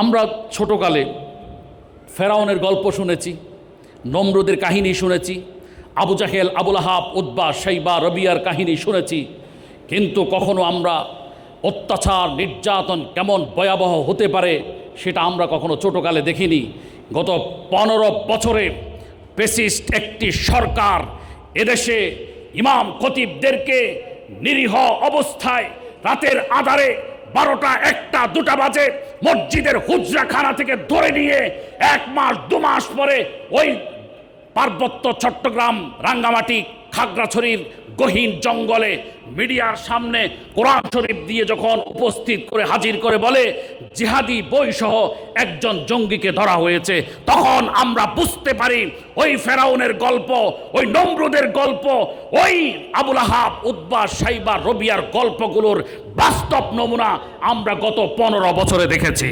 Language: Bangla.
আমরা ছোটকালে ফেরাউনের গল্প শুনেছি, নমরুদের কাহিনী শুনেছি, আবু জাহেল, আবুল আহাব উদ্বা সাইবা রবিয়ার কাহিনী শুনেছি, কিন্তু কখনো আমরা অত্যাচার, নির্যাতন কেমন ভয়াবহ হতে পারে সেটা আমরা কখনো ছোটকালে দেখিনি। গত পনেরো বছরে পেসিস্ট একটি সরকার এদেশে ইমাম খতিবদেরকে নিরীহ অবস্থায় রাতের আধারে বারোটা, একটা, দুটা বাজে মসজিদের হুজরাখানা থেকে ধরে নিয়ে এক মাস, দু মাস পরে ওই পার্বত্য চট্টগ্রাম রাঙ্গামাটি খাগড়াছড়ির গহীন জঙ্গলে মিডিয়ার সামনে কোরআন শরীফ দিয়ে যখন উপস্থিত করে হাজির করে বলে, জিহাদি বইসহ একজন জঙ্গিকে ধরা হয়েছে, তখন আমরা বুঝতে পারি ওই ফেরাউনের গল্প, ওই নমরুদের গল্প, ওই আবুল আহাব উদ্বা সাইবা, রবিয়ার গল্পগুলোর বাস্তব নমুনা আমরা গত পনেরো বছরে দেখেছি।